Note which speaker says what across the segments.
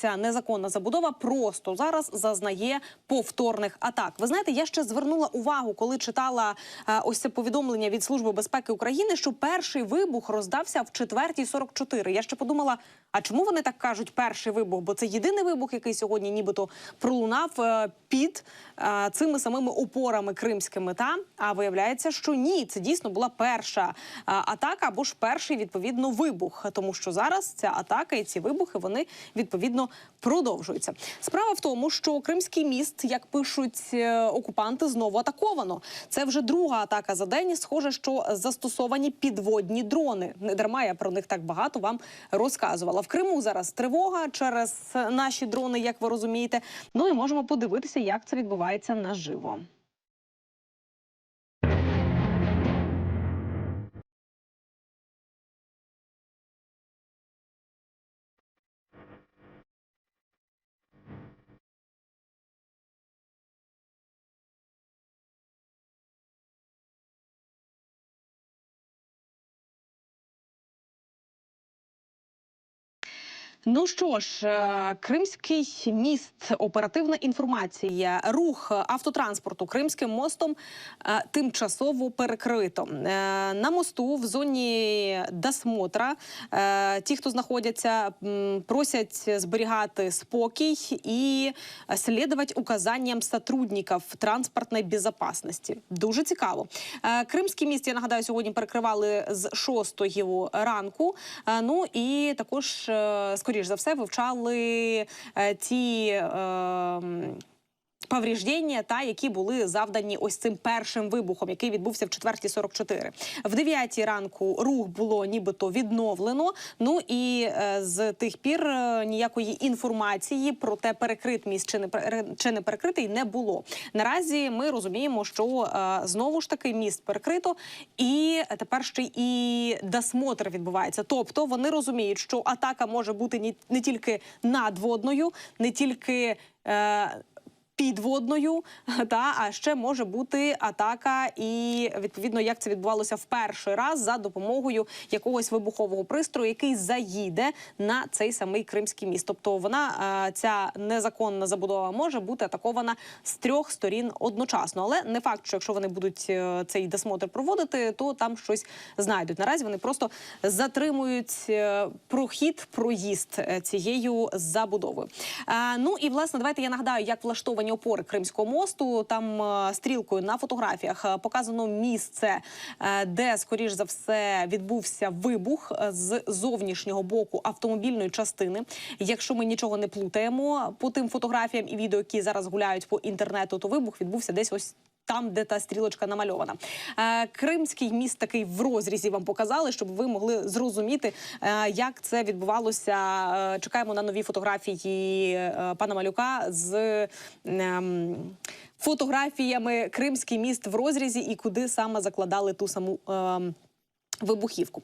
Speaker 1: ця незаконна забудова просто зараз зазнає повторних атак. Ви знаєте, я ще звернула увагу, коли читала е, ось це повідомлення від Служби безпеки України, що перший вибух роздався в 4.44. Я ще подумала, а чому вони так кажуть перший вибух? Бо це єдиний вибух, який сьогодні нібито пролунав е, під е, цими самими опорами кримськими. Та а виявляється, що ні, це дійсно була перша атака або ж перший відповідно вибух, тому що зараз ця атака і ці вибухи вони відповідно продовжуються. Справа в тому, що Кримський міст, як пишуть е, окупанти, знову атаковано. Це вже друга атака за день. Схоже, що застосовані підводні дрони. Не дарма я про них так багато вам розказувала. В Криму зараз тривога через наші дрони, як ви розумієте. Ну і можемо подивитися, як це відбувається наживо. Ну що ж, е, Кримський міст, оперативна інформація, рух автотранспорту Кримським мостом е, тимчасово перекрито. Е, На мосту в зоні досмотра ті, хто знаходяться, просять зберігати спокій і слідувати указанням сотрудників транспортної безпечності. Дуже цікаво. Кримський міст, я нагадаю, сьогодні перекривали з 6 ранку. Ну і також, е, скоріш за все, вивчали е, ті. Е, та які були завдані ось цим першим вибухом, який відбувся в 4.44. В 9 ранку рух було нібито відновлено. Ну і е, з тих пір е, ніякої інформації про те, перекрит міст чи не чи не перекритий, не було. Наразі ми розуміємо, що е, знову ж таки міст перекрито, і тепер ще і досмотр відбувається. Тобто вони розуміють, що атака може бути не тільки надводною, не тільки. Підводною, та а ще може бути атака, і відповідно як це відбувалося в перший раз за допомогою якогось вибухового пристрою, який заїде на цей самий кримський міст. Тобто вона е, ця незаконна забудова може бути атакована з трьох сторін одночасно. Але не факт, що якщо вони будуть е, цей досмотр проводити, то там щось знайдуть. Наразі вони просто затримують е, прохід, проїзд цією забудовою. Ну і власне, давайте я нагадаю, як влаштовані опори Кримського мосту. Там е, стрілкою на фотографіях е, показано місце, е, де скоріш за все відбувся вибух з зовнішнього боку автомобільної частини. Якщо ми нічого не плутаємо по тим фотографіям і відео, які зараз гуляють по інтернету, то вибух відбувся десь ось. Там, де та стрілочка намальована, е, Кримський міст такий в розрізі вам показали, щоб ви могли зрозуміти, е, як це відбувалося. Е, Чекаємо на нові фотографії е, пана Малюка з ем, фотографіями Кримський міст в розрізі і куди саме закладали ту саму. ем, Вибухівку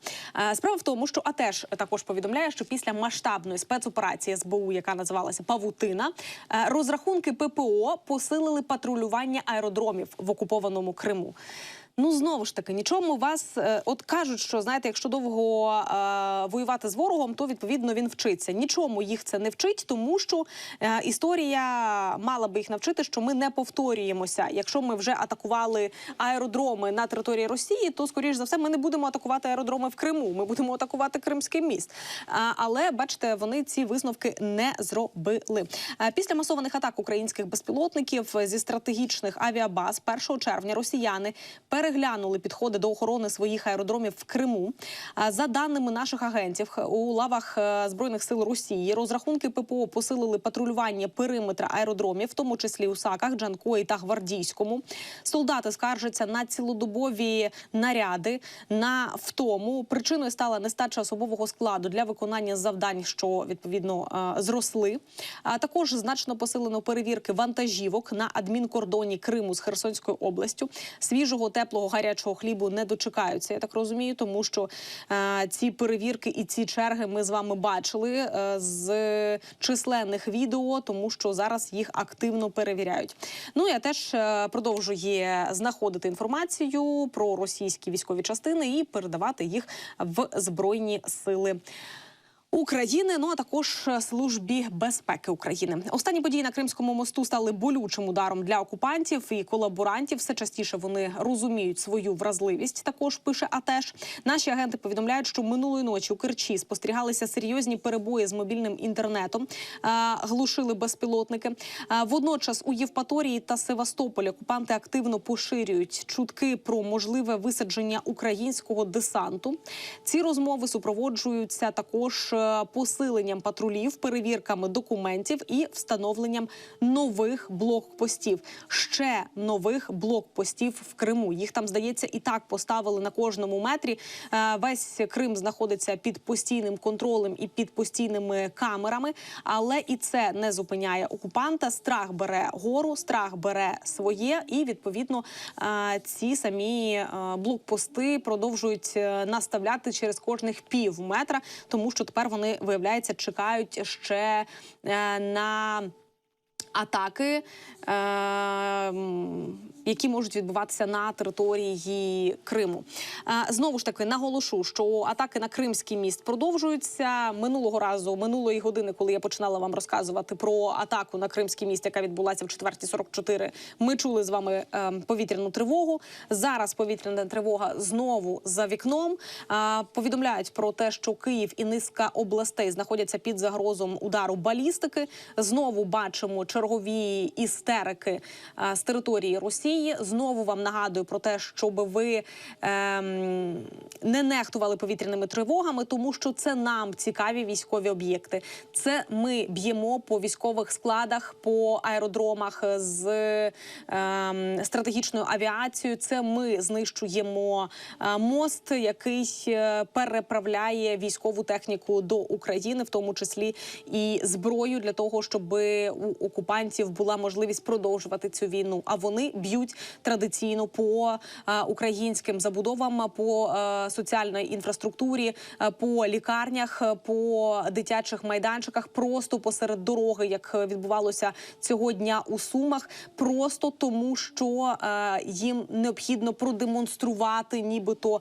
Speaker 1: Е, справа в тому, що АТЕШ також повідомляє, що після масштабної спецоперації СБУ, яка називалася Павутина, е, розрахунки ППО посилили патрулювання аеродромів в окупованому Криму. Ну знову ж таки, нічому вас е, от кажуть, що знаєте, якщо довго е, воювати з ворогом, то відповідно він вчиться. Нічому їх це не вчить, тому що е, історія мала би їх навчити, що ми не повторюємося. Якщо ми вже атакували аеродроми на території Росії, то скоріш за все ми не будемо атакувати аеродроми в Криму. Ми будемо атакувати Кримський міст. А, але бачите, вони ці висновки не зробили. Е, Після масованих атак українських безпілотників зі стратегічних авіабаз 1 червня росіяни переглянули підходи до охорони своїх аеродромів в Криму. За даними наших агентів, у лавах е, збройних сил Росії розрахунки ППО посилили патрулювання периметра аеродромів, в тому числі у Саках, Джанкої та Гвардійському. Солдати скаржаться на цілодобові наряди, на втому. Причиною стала нестача особового складу для виконання завдань, що відповідно е, зросли. А також значно посилено перевірки вантажівок на адмінкордоні Криму з Херсонською областю. Свіжого теплого гарячого хлібу не дочекаються. Я так розумію, тому що е, ці перевірки і ці черги ми з вами бачили е, з численних відео, тому що зараз їх активно перевіряють. Ну я теж е, продовжує знаходити інформацію про російські військові частини і передавати їх в збройні сили. України, ну а також службі безпеки України. Останні події на Кримському мосту стали болючим ударом для окупантів і колаборантів. Все частіше вони розуміють свою вразливість. Також пише АТЕШ. Наші агенти повідомляють, що минулої ночі у Керчі спостерігалися серйозні перебої з мобільним інтернетом, глушили безпілотники. Водночас у Євпаторії та Севастополі окупанти активно поширюють чутки про можливе висадження українського десанту. Ці розмови супроводжуються також е, посиленням патрулів, перевірками документів і встановленням нових блокпостів. Ще нових блокпостів в Криму. Їх там здається і так поставили на кожному метрі. Е, Весь Крим знаходиться під постійним контролем і під постійними камерами, але і це не зупиняє окупанта. Страх бере гору, страх бере своє, і відповідно е, ці самі е, блокпости продовжують е, наставляти через кожних пів метра, тому що тепер вони виявляється чекають ще е, на. Атаки, е, які можуть відбуватися на території Криму, е, знову ж таки наголошу, що атаки на Кримський міст продовжуються минулого разу, минулої години, коли я починала вам розказувати про атаку на Кримський міст, яка відбулася в 4.44, Ми чули з вами е, повітряну тривогу. Зараз повітряна тривога знову за вікном. Е, повідомляють про те, що Київ і низка областей знаходяться під загрозом удару балістики. Знову бачимо чергові істерики е, з території Росії. Знову вам нагадую про те, щоб ви ем, не нехтували повітряними тривогами, тому що це нам цікаві військові об'єкти. Це ми б'ємо по військових складах, по аеродромах з ем, стратегічною авіацією. Це ми знищуємо е, мост, який е, переправляє військову техніку до України, в тому числі і зброю для того, щоб у окупантів була можливість продовжувати цю війну. А вони б'ють традиційно по е, українським забудовам, по е, соціальної інфраструктурі, е, по лікарнях, по дитячих майданчиках, просто посеред дороги, як відбувалося цього дня у Сумах, просто тому, що їм необхідно продемонструвати, нібито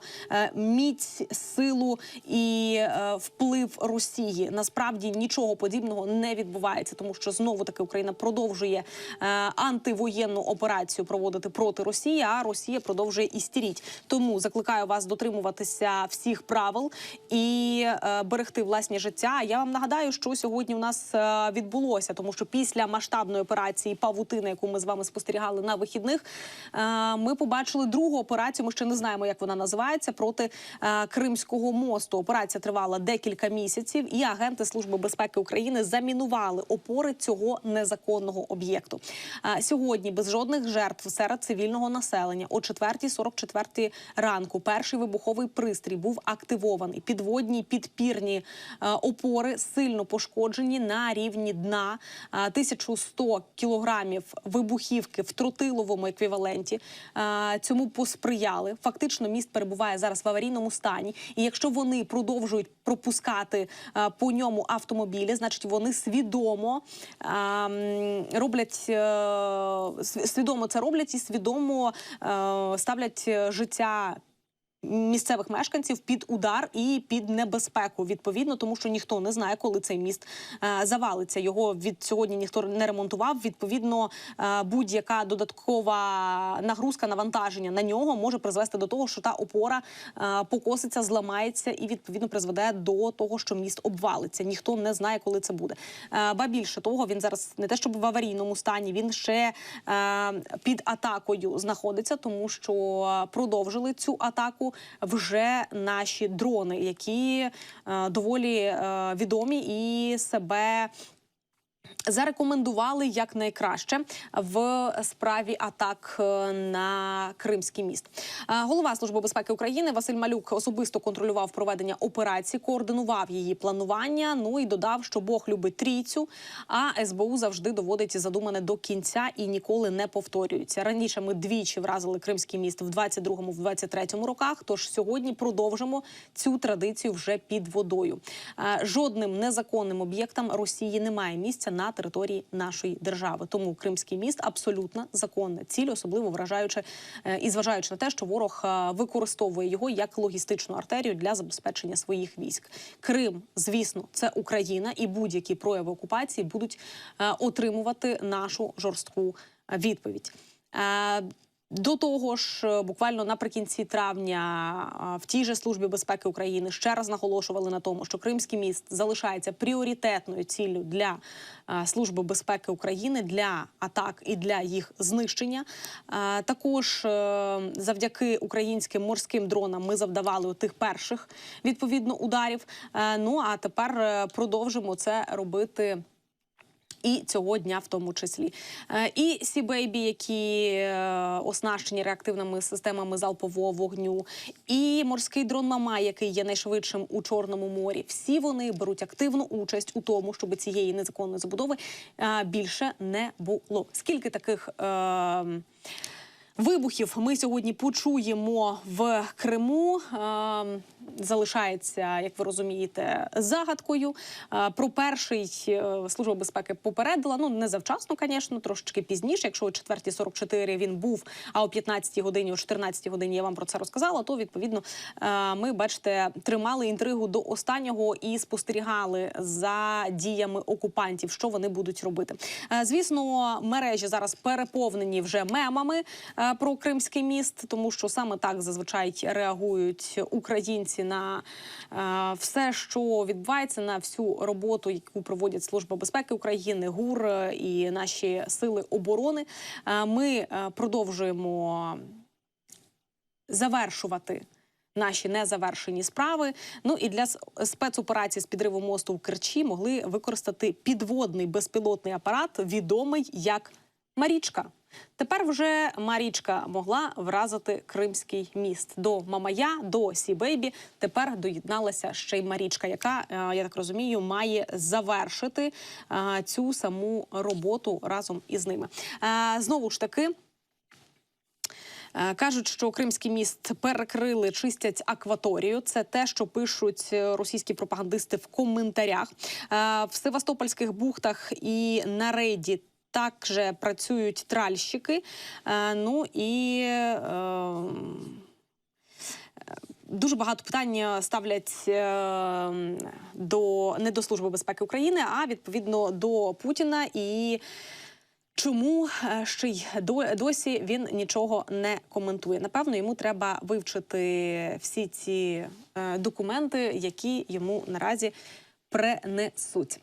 Speaker 1: міць, силу і вплив Росії. Насправді нічого подібного не відбувається, тому що знову таки Україна продовжує е, антивоєнну операцію проводити проти Росії. А Росія продовжує істеріть. Тому закликаю вас дотримуватися всіх правил і е, берегти власні життя. Я вам нагадаю, що сьогодні у нас е, відбулося, тому що після масштабної операції Павутина, яку ми з вами спостерігали на вихідних, ми побачили другу операцію. Ми ще не знаємо, як вона називається проти Кримського мосту. Операція тривала декілька місяців, і агенти Служби безпеки України замінували опори цього незаконного об'єкту. Е, Сьогодні без жодних жертв серед цивільного населення о 4.44 ранку. Перший вибуховий пристрій був активований. Підводні підпірні опори сильно пошкоджені на рівні дна. Е, 1100 кілограмів вибухівки в тротиловому еквіваленті цьому посприяли. Фактично, міст перебуває зараз в аварійному стані. І якщо вони продовжують пропускати по ньому автомобілі, значить вони свідомо роблять е, свідомо це роблять і свідомо е, ставлять е, життя. Місцевих мешканців під удар і під небезпеку відповідно, тому що ніхто не знає, коли цей міст е, завалиться. Його від сьогодні ніхто не ремонтував. Відповідно, е, будь-яка додаткова нагрузка навантаження на нього може призвести до того, що та опора е, покоситься, зламається і відповідно призведе до того, що міст обвалиться. Ніхто не знає, коли це буде. Ба більше того, він зараз не те, щоб в аварійному стані, він ще під атакою знаходиться, тому що продовжили цю атаку вже наші дрони, які е, доволі е, відомі і себе. Зарекомендували якнайкраще в справі атак е, на Кримський міст. Е, Голова служби безпеки України Василь Малюк особисто контролював проведення операції, координував її планування. Ну і додав, що Бог любить трійцю, а СБУ завжди доводить задумане до кінця і ніколи не повторюється. Раніше ми двічі вразили Кримський міст в 22-му, в 23-му роках. Тож сьогодні продовжимо цю традицію вже під водою. Е, Жодним незаконним об'єктам Росії немає місця на території нашої держави. Тому Кримський міст абсолютно законна ціль, особливо вражаючи е, і зважаючи на те, що ворог е, використовує його як логістичну артерію для забезпечення своїх військ. Крим, звісно, це Україна, і будь-які прояви окупації будуть е, отримувати нашу жорстку відповідь. До того ж, е, буквально наприкінці травня е, в тій же службі безпеки України ще раз наголошували на тому, що Кримський міст залишається пріоритетною ціллю для е, служби безпеки України для атак і для їх знищення. Також завдяки українським морським дронам ми завдавали тих перших відповідно ударів. Ну а тепер продовжимо це робити. І цього дня в тому числі. Е, І Сі-Бейбі, які е, оснащені реактивними системами залпового вогню, і морський дрон Мама, який є найшвидшим у Чорному морі. Всі вони беруть активну участь у тому, щоб цієї незаконної забудови е, більше не було. Скільки таких. Е, Вибухів ми сьогодні почуємо в Криму. Ем, Залишається, як ви розумієте, загадкою. Е, Про перший е, служба безпеки попередила. Ну не завчасно, звісно, трошечки пізніше. Якщо о 4.44 він був, а о 15 годині, о 14 годині я вам про це розказала. То відповідно е, ми бачите, тримали інтригу до останнього і спостерігали за діями окупантів, що вони будуть робити. Е, Звісно, мережі зараз переповнені вже мемами е, про Кримський міст, тому що саме так зазвичай реагують українці на е, все, що відбувається, на всю роботу, яку проводять Служба безпеки України, ГУР е, і наші сили оборони. Е, Ми е, продовжуємо завершувати. Наші незавершені справи. Ну і для спецоперації з підриву мосту в Керчі могли використати підводний безпілотний апарат, відомий як Марічка. Тепер вже Марічка могла вразити Кримський міст до Мамая, до Сі-Бейбі. Тепер доєдналася ще й Марічка, яка е, я так розумію, має завершити е, цю саму роботу разом із ними. Е, Знову ж таки. Кажуть, що Кримський міст перекрили, чистять акваторію. Це те, що пишуть російські пропагандисти в коментарях. В Севастопольських бухтах і на рейді також працюють тральщики. Е, Ну і е, Дуже багато питань ставлять е, до не до Служби безпеки України, а відповідно до Путіна і. Чому ще й досі він нічого не коментує? Напевно, йому треба вивчити всі ці документи, які йому наразі принесуть.